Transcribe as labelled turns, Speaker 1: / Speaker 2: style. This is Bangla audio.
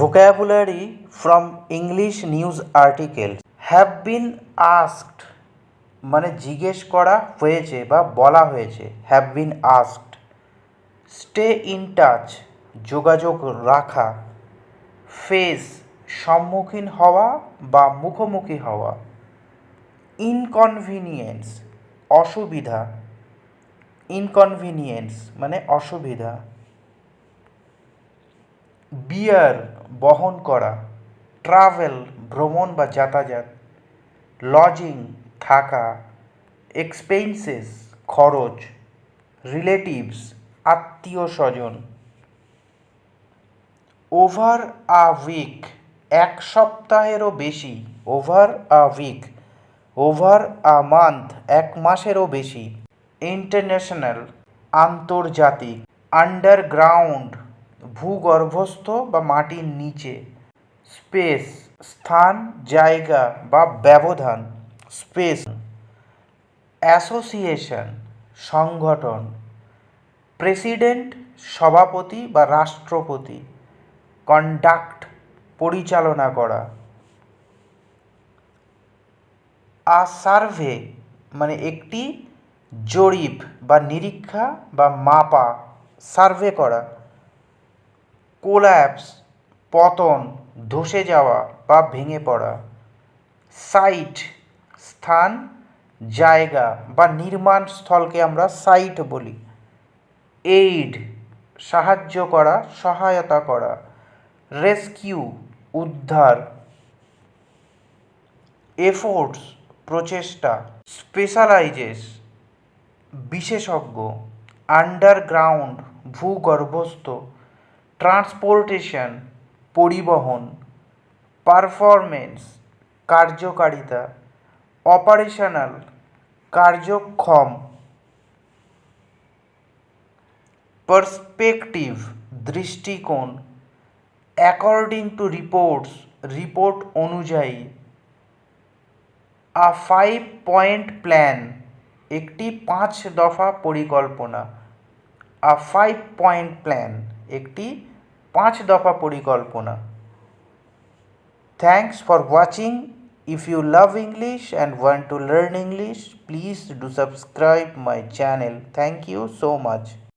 Speaker 1: vocabulary from english news articles have been asked মানে জিজ্ঞেস করা হয়েছে বা বলা হয়েছে have been asked stay in touch যোগাযোগ রাখা। ফেস সম্মুখীন হওয়া বা মুখোমুখি হওয়া। ইনকনভিনিয়েন্স অসুবিধা। ইনকনভিনিয়েন্স মানে অসুবিধা। বিয়ার বহন করা ট্রাভেল ভ্রমণ বা যাতায়াত লজিং থাকা এক্সপেন্সেস খরচ রিলেটিভস আত্মীয় স্বজন। ওভার আ উইক এক সপ্তাহেরও বেশি। Over a week over a month এক মাসেরও বেশি। ইন্টারন্যাশনাল আন্তর্জাতিক আন্ডারগ্রাউন্ড ভূগর্ভস্থ বা মাটির নিচে। স্পেস, স্থান, জায়গা বা ব্যবধান। স্পেস, অ্যাসোসিয়েশন, সংগঠন। প্রেসিডেন্ট, সভাপতি বা রাষ্ট্রপতি। কন্ডাক্ট, পরিচালনা করা। আ সার্ভে মানে একটি জরিপ বা নিরীক্ষা বা মাপা, সার্ভে করা। কোল্যাপস পতন, ধসে যাওয়া বা ভেঙে পড়া। সাইট স্থান, জায়গা বা নির্মাণ স্থলকে আমরা সাইট বলি। এইড, সাহায্য করা, সহায়তা করা। রেস্কিউ, উদ্ধার। এফোর্টস, প্রচেষ্টা। স্পেশালাইজেস, বিশেষজ্ঞ। আন্ডারগ্রাউন্ড, ভূগর্ভস্থ। ট্রান্সপোর্টেশন পরিবহন পারফরমেন্স কার্যকারিতা অপারেশনাল কার্যক্ষম। পার্সপেক্টিভ দৃষ্টিকোণ অ্যাকর্ডিং টু রিপোর্টস রিপোর্ট অনুযায়ী। আ ফাইভ পয়েন্ট প্ল্যান একটি পাঁচ দফা পরিকল্পনা। আ ফাইভ পয়েন্ট প্ল্যান একটি পাঁচ দফা পরিকল্পনা thanks for watching if you love English and want to learn English please do subscribe my channel thank you so much